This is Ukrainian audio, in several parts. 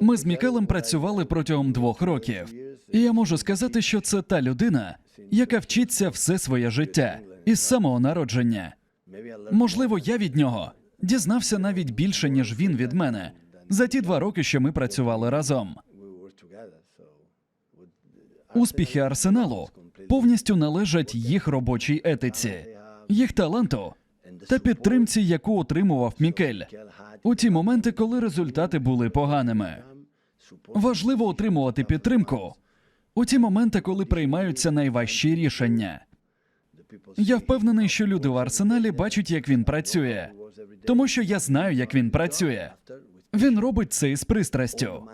Ми з Мікелем працювали протягом двох років, і я можу сказати, що це та людина, яка вчиться все своє життя із самого народження. Можливо, я від нього дізнався навіть більше, ніж він від мене за ті два роки, що ми працювали разом. Успіхи арсеналу повністю належать їх робочій етиці, їх таланту та підтримці, яку отримував Мікель у ті моменти, коли результати були поганими. Важливо отримувати підтримку у ті моменти, коли приймаються найважчі рішення. Я впевнений, що люди в арсеналі бачать, як він працює, тому що я знаю, як він працює. Він робить це із пристрастю.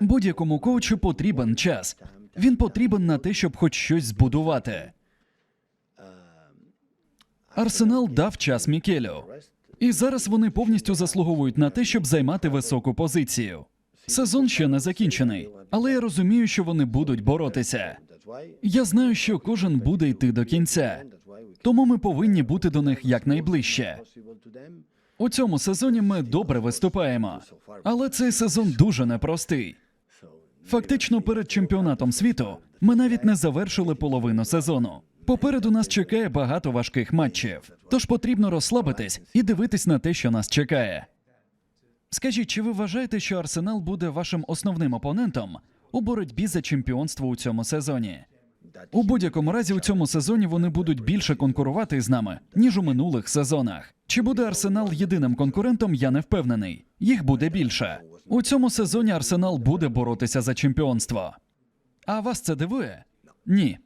Будь-якому коучу потрібен час. Він потрібен на те, щоб хоч щось збудувати. Арсенал дав час Мікелю. І зараз вони повністю заслуговують на те, щоб займати високу позицію. Сезон ще не закінчений, але я розумію, що вони будуть боротися. Я знаю, що кожен буде йти до кінця, тому ми повинні бути до них якнайближче. У цьому сезоні ми добре виступаємо, але цей сезон дуже непростий. Фактично, перед чемпіонатом світу ми навіть не завершили половину сезону. Попереду нас чекає багато важких матчів, тож потрібно розслабитись і дивитись на те, що нас чекає. Скажіть, чи ви вважаєте, що Арсенал буде вашим основним опонентом у боротьбі за чемпіонство у цьому сезоні? У будь-якому разі у цьому сезоні вони будуть більше конкурувати з нами, ніж у минулих сезонах. Чи буде Арсенал єдиним конкурентом, я не впевнений. Їх буде більше. У цьому сезоні Арсенал буде боротися за чемпіонство. А вас це дивує? Ні.